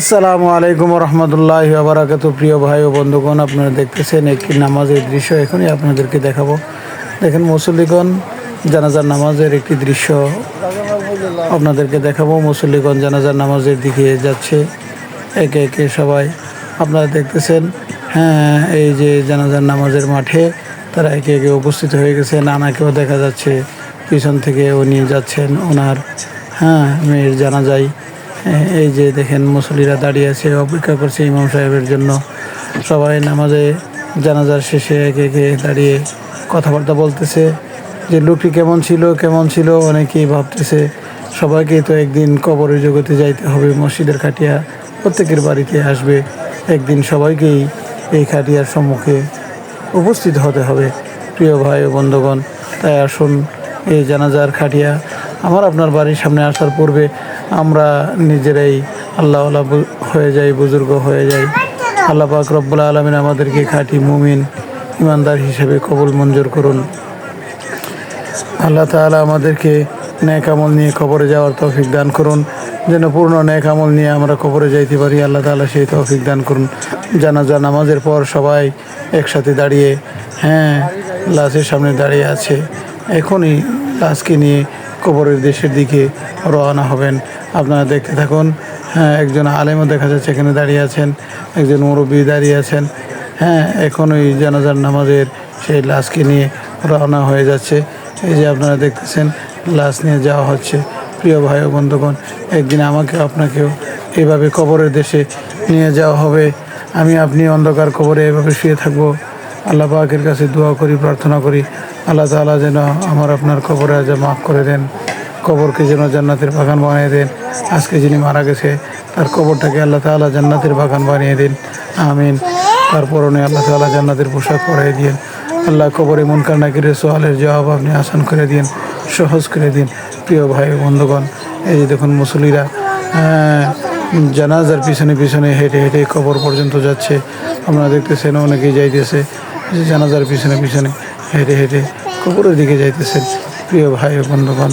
আসসালামু আলাইকুম রহমতুল্লাহ আবরাকাত প্রিয় ভাই ও বন্ধুগণ, আপনারা দেখতেছেন একটি নামাজের দৃশ্য। এখনই আপনাদেরকে দেখাবো। দেখেন মুসল্লিগণ, জানাজার নামাজের একটি দৃশ্য আপনাদেরকে দেখাবো। মুসল্লিগণ জানাজার নামাজের দিকে যাচ্ছে, একে একে সবাই। আপনারা দেখতেছেন হ্যাঁ এই যে জানাজার নামাজের মাঠে তারা একে একে উপস্থিত হয়ে গেছে। নানাকেও দেখা যাচ্ছে, পিছন থেকে উনি যাচ্ছেন ওনার হ্যাঁ মেয়ের জানাজায়। এই যে দেখেন মুসলিরা দাঁড়িয়ে আছে, অপেক্ষা করছে ইমাম সাহেবের জন্য। সবাই নামাজে জানাজার শেষে একে একে দাঁড়িয়ে কথাবার্তা বলতেছে যে লোকটি কেমন ছিল কেমন ছিল? অনেকেই ভাবতেছে, সবাইকেই তো একদিন কবরের জগতে যাইতে হবে, মসজিদের খাটিয়া প্রত্যেকের বাড়িতে আসবে। একদিন সবাইকেই এই খাটিয়ার সম্মুখে উপস্থিত হতে হবে। প্রিয় ভাই ও বন্ধুগণ, তাই আসুন এই জানাজার খাটিয়া। আমার আপনার বাড়ির সামনে আসার পূর্বে আমরা নিজেরাই আল্লাহ হয়ে যাই, বুজুর্গ হয়ে যাই। আল্লাহ পাক রব্বুল আলমিন আমাদেরকে খাঁটি মুমিন ইমানদার হিসেবে কবুল মঞ্জুর করুন। আল্লাহ তাআলা আমাদেরকে ন্যাক আমল নিয়ে কবরে যাওয়ার তৌফিক দান করুন। যেন পূর্ণ ন্যাক আমল নিয়ে আমরা কবরে যাইতে পারি, আল্লাহ তাআলা সেই তৌফিক দান করুন। জানাজা নামাজের পর সবাই একসাথে দাঁড়িয়ে হ্যাঁ লাশের সামনে দাঁড়িয়ে আছে, এখনই লাশকে নিয়ে কবরের দেশের দিকে রওনা হবেন। আপনারা দেখতে থাকুন। হ্যাঁ একজন আলেমও দেখা যাচ্ছে, এখানে দাঁড়িয়ে আছেন। একজন মুরব্বী দাঁড়িয়ে আছেন। হ্যাঁ এখন ওই জানাজার নামাজের সেই লাশকে নিয়ে রওনা হয়ে যাচ্ছে। এই যে আপনারা দেখতেছেন, লাশ নিয়ে যাওয়া হচ্ছে। প্রিয় ভাই ও বন্ধুগণ, একদিন আমাকে, আপনাকেও এইভাবে কবরের দেশে নিয়ে যাওয়া হবে। আমি আপনি অন্ধকার কবরে এভাবে শুয়ে থাকব। আল্লাহ পাকের কাছে দোয়া করি, প্রার্থনা করি। আল্লাহ তাআলা যেন আমার আপনার কবরে আজ মাফ করে দেন। কবরকে যেন জান্নাতের বাগান বানিয়ে দেন। আজকে যিনি মারা গেছে, তার কবরটাকে আল্লাহ তাআলা জান্নাতের বাগান বানিয়ে দিন। আমিন। তার পরনে আল্লাহ তাআলা জান্নাতের পোশাক পরাই দিন আল্লাহ কবরে মনকার নাকিরের সোয়ালের জবাব আপনি আসান করে দিন সহজ করে দিন প্রিয় ভাই বন্ধুগণ, এই যে দেখুন মুসলিরা জানাজার পিছনে পিছনে হেঁটে হেঁটে কবর পর্যন্ত যাচ্ছে। আপনারা দেখতেছেন অনেকেই যাইতেছে, জানাজার পিছনে পিছনে হেঁটে হেঁটে কবরের দিকে যাইতেছেন। প্রিয় ভাই বন্ধুগণ,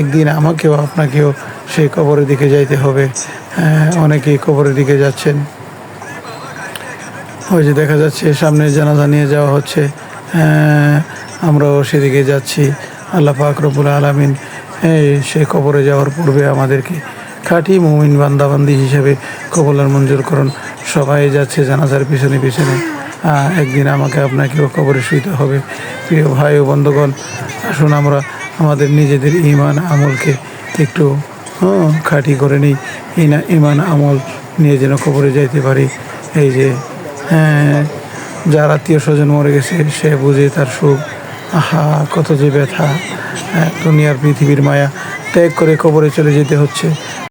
একদিন আমাকেও আপনাকেও সেই কবরের দিকে যাইতে হবে। অনেকেই কবরের দিকে যাচ্ছেন। ওই যে দেখা যাচ্ছে, সামনে জানাজা নিয়ে যাওয়া হচ্ছে। আমরাও সেদিকে যাচ্ছি। আল্লাহ পাক রব্বুল আলমিন সে কবরে যাওয়ার পূর্বে আমাদেরকে খাঁটি মুমিন বান্দাবান্দি হিসেবে কবলার মঞ্জুর করুন। সবাই যাচ্ছে জানাজার পিছনে পিছনে। একদিন আমাকে আপনাকেও কবরে শুইতে হবে। প্রিয় ভাই ও বন্ধুগণ আসুন আমরা আমাদের নিজেদের ইমান আমলকে একটু হ্যাঁ, খাঁটি করে নিই। ইনা ইমান আমল নিয়ে যেন কবরে যাইতে পারি। এই যে হ্যাঁ যার আত্মীয় স্বজন মরে গেছে সে বুঝে তার সুখ। আহা কত যে ব্যথা। হ্যাঁ, দুনিয়ার পৃথিবীর মায়া। ত্যাগ করে কবরে চলে যেতে হচ্ছে।